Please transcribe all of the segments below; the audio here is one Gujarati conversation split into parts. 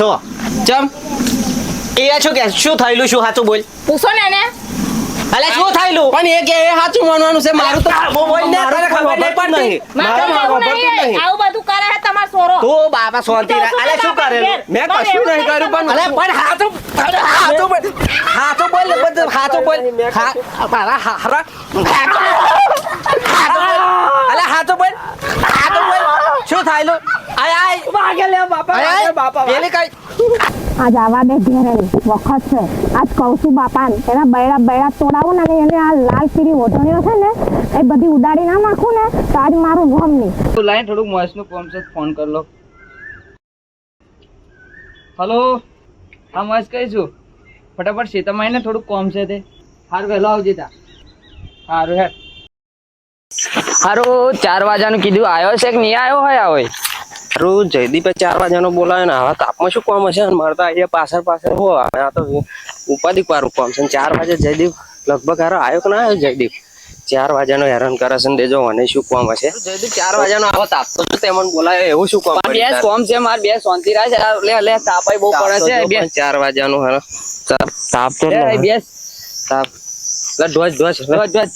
છો? ચમ? એ છો કે? શું થયેલું? શું સાચું બોલ? પૂછો ને એને. અલે શું થયેલું? પણ એ કે એ સાચું માનવાનું છે મારું તો બોલ ને, તારે ખબર નહીં પણ નહીં. મારે મારું ખબર નહીં. આવું બધું કરે છે તમાર સોરો. તો બાપા શાંતિ રાખ. અલે શું કરેલું? મેં કશું નહીં કર્યું પણ અલે પણ હાચું અરે હાચું બોલ. હાચું બોલ બધું હાચું બોલ. મારા હારા હાચું હાચું બોલ અલે હાચું બોલ. હાચું બોલ. શું લો આય આય. વાગે લે બાપા આય બાપા. પેલી કઈ આજ આવા દે ઘેરે વખત છે. આજ કહું છું બાપા એના બૈડા બૈડા તોડાવું ને એને આ લાલ પીરી ઓઢણીઓ છે ને એ બધી ઉડાડી ના નાખું ને તો આજ મારું ગમ નહીં. તો લાઈન થોડુંક મોસનું કોમ છે ફોન કર લો. હલો? હા મહેશ કઈ છું? ફટાફટ સીતામાં ને થોડુંક કોમ છે તે. હાર વહેલો આવજે તા. હારું હેડ હારું ચાર વાગ્યાનું કીધું આવ્યો છે કે નહીં આવ્યો હોય આવે હોય? રોજ જયદીપે ચાર વાગ્યાનો બોલાવે ને આવા તાપમાં શું કામ હશે? મારે તો અહીંયા પાછળ પાછળ હો આ તો ઉપાધિક વાળું કામ છે. ચાર વાગે જયદીપ લગભગ હારો આવ્યો કે ના આવ્યો જયદીપ? ચાર વાગ્યાનો હેરાન કરે છે દેજો મને શું કામ હશે? જયદીપ ચાર વાગ્યાનો આવો તાપ તો તે મને બોલાવે એવું શું કામ બે કોમ છે મારે બે શાંતિ રાખ લે લે તાપાઈ બહુ પડે છે બે. ચાર વાગ્યાનું હારો તાપ તો બે. તાપ. લે, ધ્વજ. ધ્વજ ધ્વજ.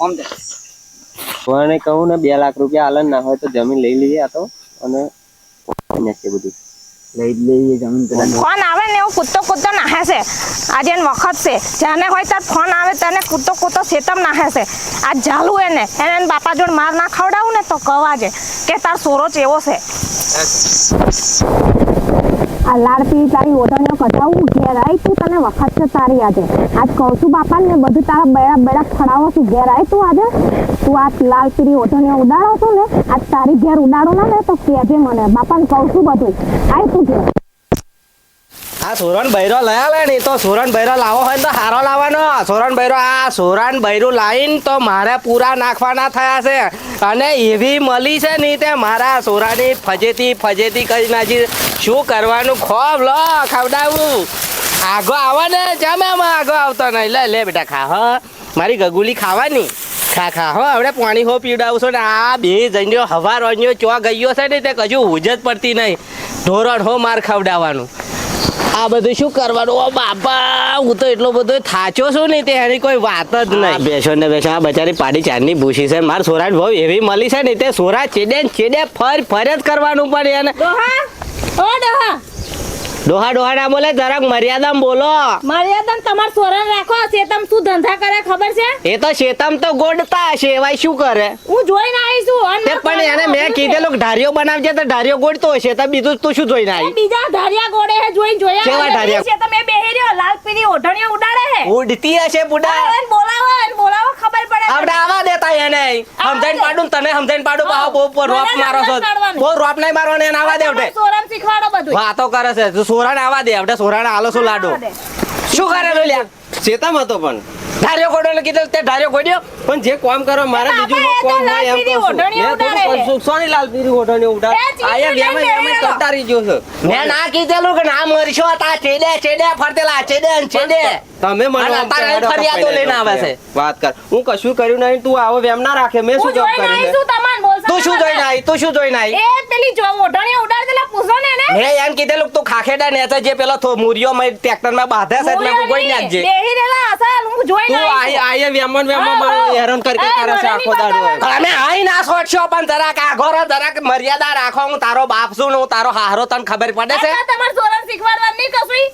આમ દે. મને કહું ને બે લાખ રૂપિયા હાલે ના હોય તો જમીન લઈ લઈએ આ તો અને નાખીએ બધું. લઈ લઈએ જમીન પેલા ફોન આવે ને એવું કૂદતો કૂદતો નાહે છે. આજે એને વખત છે. જાને હોય ત્યારે ફોન આવે તને કૂદતો કૂદતો શેતમ નાહે છે. આ જાલુ એને. એને એના બાપા જોડે માર ના ખવડાવું ને તો કવાજે. કે તાર સોરો ચેવો છે. આ પીળી તારી ઓઢણીઓ કઢાવું? ઘેર આવી તું તને વખત છે તારી આજે. આજ કહું છું બાપા ને બધું તારા બેડા બેડા ખડાવો છું. ઘેર આવી તું આજે. તું આ લાલ પીળી ઓઢણીઓ ઉડાડો છો ને, આજ તારી ઘેર ઉડાડો ના ને તો કહેજે મને. બાપાને કહું છું બધું. આવી તું ઘેર. આ સોરણ બૈરો લયા લે ને તો સોરણ બૈરો લાવો હોય તો હારો લાવવાનો. સોરણ બૈરો, આ સોરણ બૈરું લાવીને તો મારે પૂરા નાખવાના થયા છે. અને એવી મળી છે ને તે મારા સોરાની ફજેતી ફજેતી કરી નાખી શું કરવાનું? ખોબ લો, ખવડાવું. આગો આવો ને, જમે આગો આવતો નહીં. લે લે બેટા, ખા, હ. મારી ગગુલી ખાવાની. ખા ખા, હો. આપણે પાણી હો પીવડાવું છું ને, આ બે જણ્યો હવા રોજ્યો ચો ગયો છે ને તે કજુ ઉજત પડતી નહીં. ધોરણ હો માર ખવડાવવાનું. આ બધું શું કરવાનું? ઓ બાપા હું તો એટલો બધો થાચો છું ને તે એની કોઈ વાત જ નહીં. બેસો ને બેસો આ બચારી પાડી ચારની ભૂસી છે. માર સોરાટ ભાવ એવી મળી છે ને તે સોરા ચેડે ને ચેડે ફર ફર જ કરવાનું પણ એને. ડોહા ડોહા ના બોલે જરાક મર્યાદામાં બોલો. મર્યાદા તમાર સોરણ રાખો શેતમ શું ધંધા કરે ખબર છે? એ તો શેતમ તો ગોડતા હશે એવાય શું કરે? હું જોઈને આવી છું તે પણ એને મેં કીધેલું ઢારિયો બનાવજે તો ઢારિયો ગોડતો હશે તો બીજું તું શું જોઈને આવી? બીજા ધારિયા ગોડે હે જોઈને જોયા કેવા અને ધારિયા? છે તમે બેહી રહ્યો લાલ પીની ઓઢણીઓ ઉડાડે હે. ઉડતી હશે બુડા બોલાવો બોલાવો ખબર પડે આપણે આવા દેતા એને. સમજાઈને પાડું તને સમજાઈને પાડું બહુ રોપ મારો છો. બહુ રોપ નહીં મારવાનો એને આવા દે તમારે શીખવાડો બધું વાતો કરે છે તું સોરાને આવા દે આપણે સોરાને આલો શું લાડો. શું કરે લ્યા ચેતામ હતો પણ. ધાર્યો ગોડો ને કીધું તે ધાર્યો ગોડ્યો પણ જે કામ કરો મારે બીજું કામ હોય એમ છું. કરશું. સોની લાલ પીરી ઓઢણીઓ ઉડાડ. આયા વેમે બેહેલો. કંટાળી ગયો છે. મેં ના કીધેલું કે ના મરશો તા ચેડે ચેડે ફરતેલા ચેડે ને ચેડે તમે મને ફરિયાદો લઈને આવે છે. વાત કર. હું કશું કર્યું નહીં તું આવો વેમ ના રાખે મેં શું જોબ જોઈને કર્યું તું શું ના જોઈને આવી તું શું જોઈને આવી એ પેલી જો ઓઢણી ઉડાડ દેલા પૂછો ને ને મેં એમ કીધેલું કે તું ખાખેડા ને જે પેલો થો મુરિયો મે ટ્રેક્ટરમાં બાંધે છે એટલે હું કોઈ નાખજે. બેહી રેલા અસલ હું જોઈને તું આઈ આય આય વેમન વેમનમાં. હેરાન કરી કરે છે આખો દાડો અમે આઈ ના સોટશો પણ જરાક આગોરો જરા મર્યાદા રાખો. હું તારો બાપ છું ને હું તારો હારો તને ખબર પડે છે? તમાર સોરણ શીખવાડવાની નહીં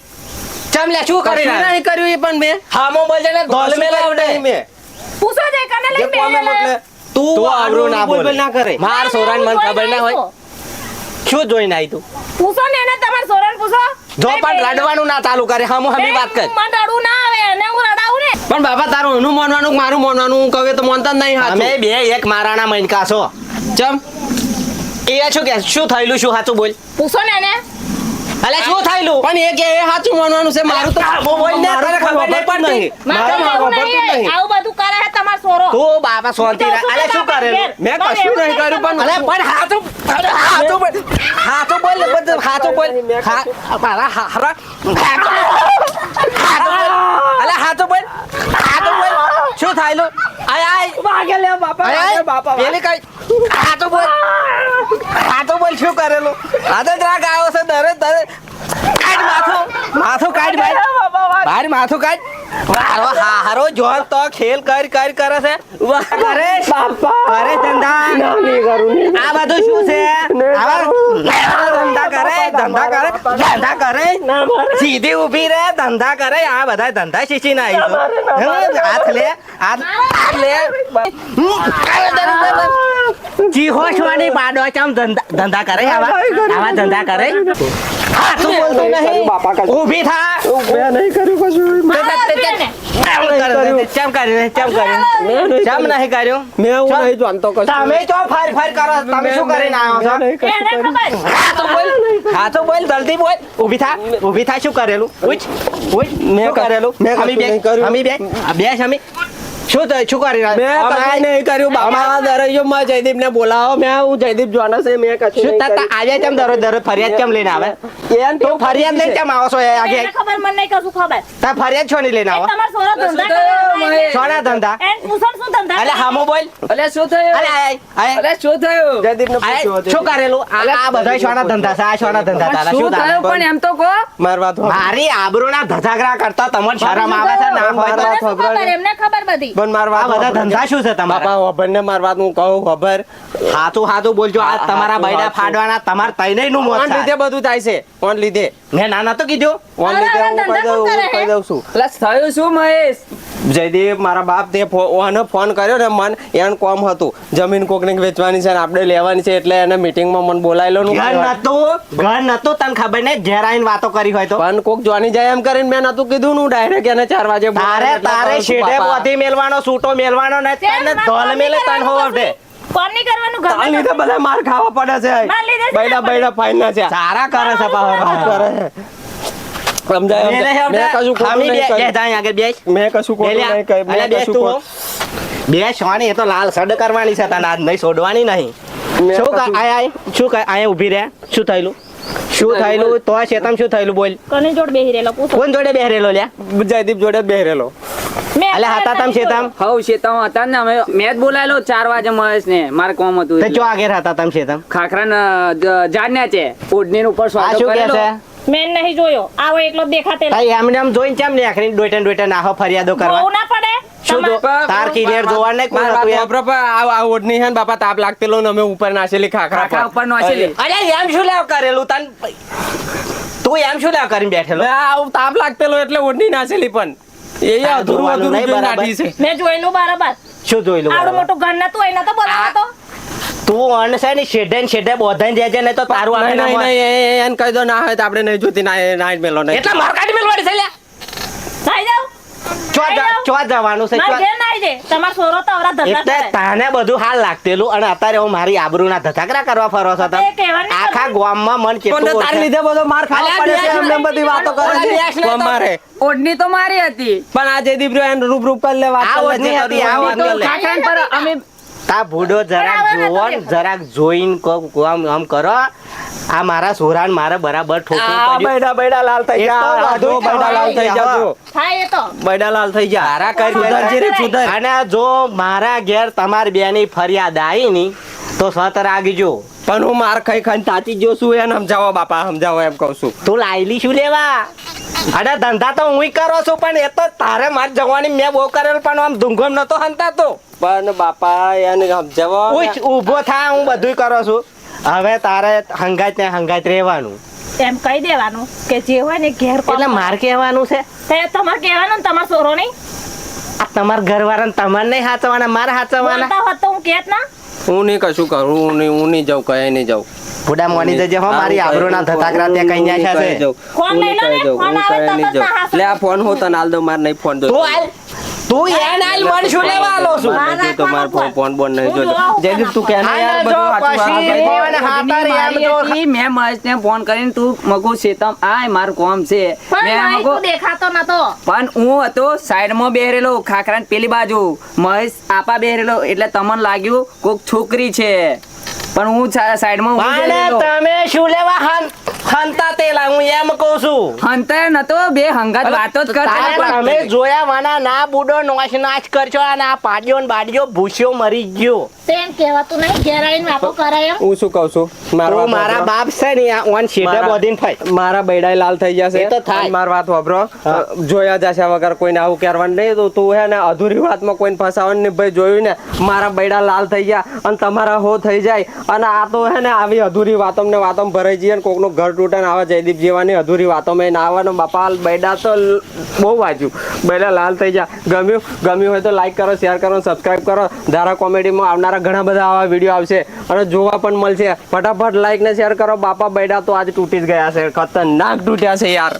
ચમ લે શું કરી નહીં કર્યું એ પણ મેં. હામો બોલજે ને ધોલ મેં નહીં લાવડે મેં. પૂછો છે કને લઈ મોકલે? તું તું ના બોલ. ના કરે માર સોરાન મને ખબર ના હોય. શું જોઈને આવી તું? પૂછો ને એને તમાર સોરાન પૂછો. જો પણ રડવાનું ના ચાલુ કરે હમ હમી વાત કર. મને રડવું ના આવે અને હું રડાવું ને. પણ બાપા તારું એનું માનવાનું મારું માનવાનું? કવે કહે તો માનતા જ નહીં અમે બે એક મારાના મૈનકા છો. ચમ. એ શું કે શું થયેલું શું સાચું બોલ. પૂછો ને એને. અલે શું થયેલું? પણ એ કે એ સાચું માનવાનું છે મારું તો બોલ ને, તને ખબર નહીં. પડતી. નહીં. મારે. આવું બધું કરે તું બાપા શાંતિ રાખ. અરે શું કરેલું મેં કશું નહીં કર્યું પણ અરે પણ હાચું અરે હાચું બોલ હાથો બોલ બધું મારા હારા હાચું હાથો બોલ હાથો બોલ શું થયેલું આય આય. ભાગે લે બાપા આય બાપા પેલી કઈ હાથો બોલ હાથો બોલ શું કરેલું? હાથો તો જરાક આવ્યો છે દરે દરે કાઢ માથું. માથો કાઢ ભાઈ. ભાઈ માથું કાઢ. મારો હારો જોન તો ખેલ કર કર કરે છે અરે બાપા. અરે ધંધા. આ બધું શું છે? આવા ધંધા કરે ધંધા કરે ધંધા કરે. સીધી ઊભી રહે ધંધા કરે. આ બધા ધંધા શીશી ના હાથ લે હાથ લે. ચીહો છોની પાડો ચમ ધંધા ધંધા કરે આવા. આવા ધંધા કરે. હા તું બોલતો નહીં. ઊભી થા. નહીં કર્યું કશું. ચમ કર્યું. ચમ કર્યું? ચમ કર્યું? ચમ નહીં કર્યું? મેં હું નહીં જાણતો કશું. તમે તો ફાર ફાર કરો? તમે શું કરીને આવ્યો છો? હા તો બોલ. હા તો બોલ. જલ્દી બોલ. ઊભી થા. ઊભી થા. શું કરેલું? મેં કરેલું? મેં અમી બે. નહીં કર્યું. અમી બે બે અમી શું થયું? શું કરી રહ્યા મેં નહીં કર્યું. બાપા દરજો માં જયદીપ ને બોલાવો. મેં હું જયદીપ જોવાનો છે મેં કશું શું નહીં તા તા આજે કેમ દરરોજ દરરોજ ફરિયાદ કેમ લઈને આવે? કર્યું. તો ફરિયાદ લઈને કેમ આવો છો એ આગે? ખબર મને નહીં કશું ખબર. તા ફરિયાદ છો નહીં લઈને આવો? તમારો સોરો ધંધા સોના ધંધા? એને પૂછો ને શું ધંધા અલે હામો બોલ. અલે શું થયું? અલે આય અલે શું થયું? જયદીપ ને શું કરેલું? આ આ બધા સોના ધંધા છે આ સોના ધંધા તારા શું થયું? પણ એમ તો કો મારી વાત. મારી આબરૂના ધજાગરા કરતા તમને શરમ આવે છે? નામ હોય તો ખબર? એમને ખબર બધી. પણ મારી વાત બધા ધંધા શું છે તમારા? બાપા ખબર ને મારી વાત હું કહું ખબર? હાથું હાથું બોલજો આ તમારા બૈડા ફાડવાના તમાર તઈને નું મોત ઓન લીધે બધું થાય છે ઓન લીધે. મેં નાના તો કીધું. કોણ લીધે હું કોણ કહી દઉં છું. એટલે થયું શું મહેશ? જયદીપ મારા બાપ તે ઓને ફોન કર્યો ને મન એને કોમ હતું. જમીન કોકને વેચવાની છે ને આપણે લેવાની છે એટલે એને મીટિંગમાં મન બોલાયેલો નું ઘર નતું ઘર નતું તને ખબર ને ઘેર આવીને વાતો કરી હોય તો. પણ કોક જોવાની જાય એમ કરીને મેં નતું કીધું નું ડાયરેક્ટ એને ચાર વાગે તારે તારે શેઠે. પોથી મેલવાનો સૂટો મેલવાનો ને તને ધોલ મેલે તન હોવડે. કરવાનું તારા લીધે બધા માર ખાવા પડે છે. બૈડા બૈડા ફાઈન ના છે. સારા કરે છે પાવર કરે છે. બે- બે કર્યું. થાય આગળ બેસ. મેં કશું ખોટું બેલ્યા. નહીં કર્યું. મેં અલ્યા બેસ કશું તું ખોટું- બે સોની એ તો લાલ સડ કરવાની છે તને આજ નહીં છોડવાની નહીં. શું આય આય. શું આય ઊભી રહે શું થયેલું? શું થયેલું? તો શેતમ શું થયેલું બોલ. કની જોડ બેહી કોણ જોડે બેહરેલો લ્યા? જયદીપ જોડે બેહરેલો અલે હતા તમ શેતમ હવ શેતામાં હતા ને અમે. મેં જ બોલાયેલો ચાર વાગે મહેશ ને મારે કોમ હતું તે. ચો હતા તમ શેતમ ખાખરા ઝાડ છે. ઓઢની ઉપર સ્વાગત કરેલો. મેં નહીં જોયો. આવો એટલો દેખાતે ભાઈ એમને એમ જોઈને કેમ ને ડોટે ડોટે આહો ફરિયાદો કરવા? બહુ ના પડે. શું તાર ક્લિયર જોવા નહીં કોણ મારા હતું બાપા આ આ ઓઢની છે બાપા તાપ લાગતેલો ને અમે ઉપર નાસેલી ખાખરા ખાખરા ઉપર નાસેલી. અરે એમ શું લેવ કરેલું? તન તું એમ શું લાવ કરીને બેઠેલો? તાપ લાગતેલો એટલે ઓઢની નાસેલી પણ. એ અધૂરું. છે. મેં જોયેલું બરાબર. શું જોયેલું આવડું? મોટું ઘર નતું એના તો બોલાવો તો છે શેઢે ને શેઢે બોધાઈ દેજે ને તો તારું આપણે નહીં નહીં એ- એને કહી દો ના હોય તો આપણે નહીં જોતી ના નાઈટ મેલો નહીં. એટલે માર કાઢી મેલવાની છે લ્યા. થઈ જાવ ચો ચો જવાનું છે ચો- ઘેર ના આવી સોરો તો અવરા ધંધા એટલે તાને બધું હાલ લાગતેલું અને અત્યારે હું મારી આબરૂના ધધાકરા કરવા ફરો છો તમે? આખા ગામમાં મન તારી લીધે બધો માર ખાવા પડે છે એમને બધી વાતો કરે. છે બેસ નહીં કોણ તો- મારે. ઓઢની તો મારી હતી. પણ આજે રૂપ રૂપ કરી લે વાત આ ઓઢની હતી, આ હોય તો એ કરી લે. ખાખરા પર અમે તા ભૂડો જરાક જોવો ને જરાક જોઈને આમ આમ કરો. આ મારા સોરાન મારે બરાબર ઠોકવું બૈડા બૈડા લાલ થઈ જા આ બૈડા લાલ થઈ જા જો. થાય એ તો. બૈડા લાલ થઈ જા હારા કરી સુધરજે રે, સુધર. અને જો મારા ઘેર તમારી બેની ફરિયાદ આવી ની તો સત રાગજો પણ હું માર ખાઈ ખાઈને તાતી જો છું એને સમજાવો બાપા સમજાવો એમ કહું છું. તું લાયલી શું લેવા? અને ધંધા તો હું કરો છું પણ એ તો તારે માર જવાની મેં બહુ કરેલ પણ આમ ધૂંઘમ નતો હંતાતો. પણ બાપા એને સમજાવો. ઊભો થા હું બધું કરો છું. હવે તારે હંગાત ને હંગાત રહેવાનું. એમ કહી દેવાનું કે જે હોય ને ઘેર એટલે માર કહેવાનું છે. તે તમારે કહેવાનું ને તમારો સોરો નહીં? આ તમાર ઘરવાળાને તમારે નહીં હાચવાના મારે હાચવાના. તો હું કેત ના. હું નહીં કશું કરું હું નહીં હું નહીં જાઉં કઈ નહીં જાઉં. બુડા મોની જજે હો મારી આબરૂના ધતાકરા ત્યાં કઈ ન્યા છે. ફોન લઈ લો ને, ફોન આવે તો લે આ ફોન હું તને આલ દઉં માર નહીં ફોન તું હાલ તું યાર મન શું લેવાલો છું મારા તો માર ફોન ફોન બોન નહીં હું જોતો જયદીપ તું કેને યાર બધું. મને એમ જો હતી, મેં ફોન કરીને તું મગુ શેતમ આય મારું કોમ છે પણ મેં મગુ દેખાતો નતો પણ હું હતો સાઈડમાં બેહરેલો ખાખરાન પેલી બાજુ મહેશ આપા બેહરેલો એટલે તમને લાગ્યું કોક છોકરી છે પણ હું સાઈડમાં ઊભો તમે શું લેવા હન હંતા તેલા હું એમ કહું છું. હંતા નતો બે હંગાત વાતો જ કરતા. તમે જોયા વાના ના બુડો નોશ નાચ કરશો અને આ પાડ્યો ને બાડ્યો ભૂસ્યો મરી ગયો. તેમ કહેવાતું નહીં ઘેર આવીને વાતો કરાય. એમ હું શું કહું છું? મારો મારા બાપ છે ને ઓન શેઢે બોધીન ફાય મારા બૈડાઈ લાલ થઈ જશે. એ તો થાય. માર વાત વાપરો. જોયા જશે વગર કોઈને આવું કરવાનું નહીં તો તું હે ને અધૂરી વાતમાં કોઈને ફસાવાનું નહીં. ભાઈ જોયું ને મારા બૈડા લાલ થઈ ગયા અને તમારા હો થઈ જાય અને આ તો હે ને આવી અધૂરી વાતો ને વાતો ભરાઈ જઈએ ને કોકનું ઘર તૂટે આવા જયદીપ જેવાની અધૂરી વાતો મેં ના આવે ને બાપા બૈડા તો બહુ વાંચ્યું. બૈડા લાલ થઈ જા ગમ્યું? ગમ્યું હોય તો લાઈક કરો શેર કરો સબસ્ક્રાઇબ કરો. ધારા કોમેડીમાં આવનારા ઘણા બધા આવા વીડિયો આવશે. અને જોવા પણ મળશે. ફટાફટ લાઈક ને શેર કરો. બાપા બૈડા તો આજ તૂટી જ ગયા છે. ખતરનાક તૂટ્યા છે યાર.